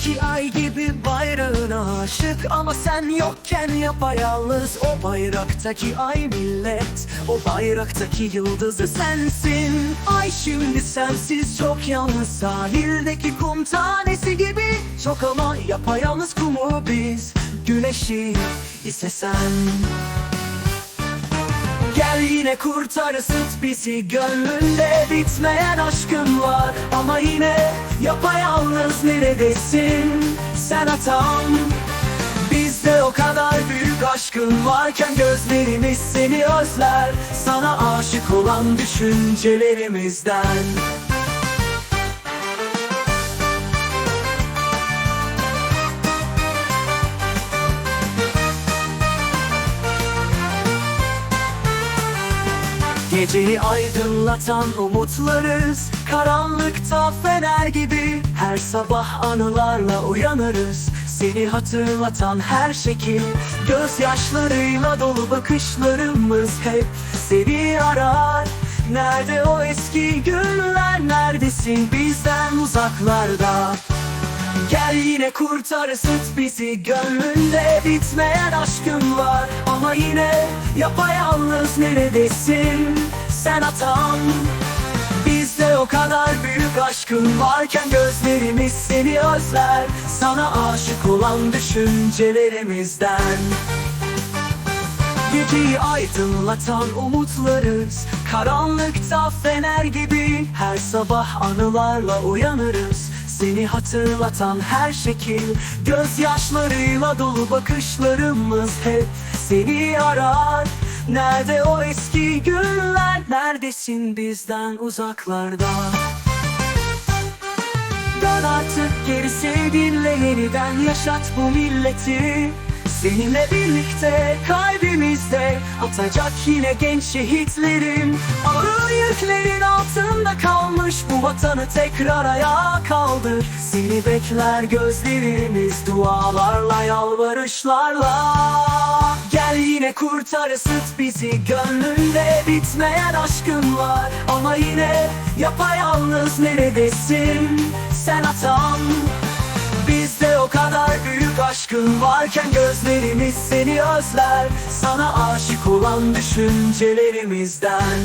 Bayraktaki ay gibi bayrağına aşık Ama sen yokken yapayalnız. O bayraktaki ay millet O bayraktaki yıldızı sensin. Ay şimdi sensiz çok yalnız. Sahildeki kum tanesi gibi Çok ama yapayalnız kumu biz. Güneşi ise sen yine kurtar ısıt bizi Gönlünde bitmeyen aşkın var. Ama yine yapayalnız neredesin? Sen hatam Bizde o kadar büyük aşkın varken Gözlerimiz seni özler. Sana aşık olan düşüncelerimizden Geceyi aydınlatan umutlarız. Karanlıkta fener gibi Her sabah anılarla uyanırız. Seni hatırlatan her şekil Gözyaşlarıyla dolu bakışlarımız hep Seni arar. Nerede o eski günler Neredesin bizden uzaklarda Gel yine kurtar ısıt bizi. Gönlünde bitmeyen aşkın var. Ama yine yapayalnız neredesin? Sen hatam Bizde o kadar büyük aşkın varken Gözlerimiz seni özler. Sana aşık olan düşüncelerimizden. Geceyi aydınlatan umutlarız. Karanlıkta fener gibi Her sabah anılarla uyanırız Seni hatırlatan her şekil Gözyaşlarıyla dolu bakışlarımız hep Seni arar. Nerede o eski günler? Neredesin bizden uzaklarda? Dön artık geri sevginle yeniden yaşat bu milleti. Seninle birlikte kalbimizde atacak yine genç şehitlerin Ağır yüklerin altında kalmış bu vatanı tekrar ayağa kaldır. Seni bekler gözlerimiz dualarla yalvarışlarla. Gel yine kurtar ısıt bizi gönlünde bitmeyen aşkın var. Ama yine yapayalnız neredesin? Sen hatam Bizde o kadar büyük aşkın varken gözlerimiz seni özler. Sana aşık olan düşüncelerimizden